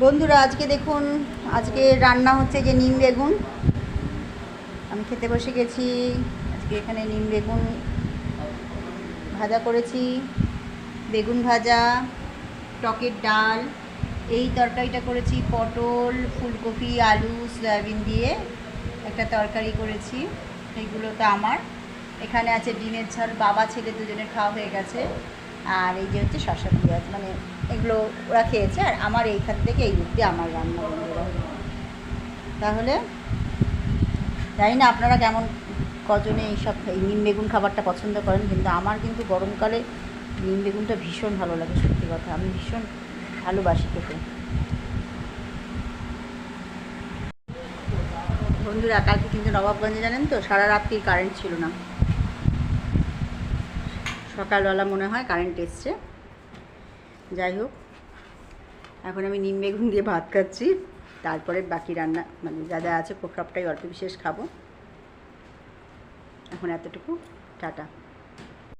বন্ধুরা, আজকে দেখুন, আজকে রান্না হচ্ছে যে নিম বেগুন। আমি খেতে বসে গেছি। আজকে এখানে নিম বেগুন ভাজা করেছি। বেগুন ভাজা, টকের ডাল, এই তরকারিটা করেছি, পটল, ফুলকপি, আলু, সয়াবিন দিয়ে একটা তরকারি করেছি। এইগুলো তো আমার। এখানে আছে ডিমের ঝাল, বাবা, ছেলে দুজনের খাওয়া হয়ে গেছে। আর এই যে হচ্ছে শশা পেঁয়াজ মানে এগুলো ওরা খেয়েছে আর আমার এইখান থেকে এই দিয়ে আমার রান্না বন্ধুরা তাহলে জানি না আপনারা কেমন কজনে এইসব এই নিম বেগুন খাবারটা পছন্দ করেন, কিন্তু আমার কিন্তু গরমকালে নিম বেগুনটা ভীষণ ভালো লাগে, সত্যি কথা। আমি ভীষণ ভালোবাসি খেতে। বন্ধুরা, কালকে কিন্তু নবাবগঞ্জে জানেন তো? সারা রাত্রি কারেন্ট ছিল না? সকালবেলা মনে হয় কারেন্ট এসছে। যাই হোক, এখন আমি নিম বেগুন দিয়ে ভাত খাচ্ছি। তারপরে বাকি রান্না মানে যা যা আছে সবটাই অল্প বিশেষ খাব। এখন এতটুকু, টাটা।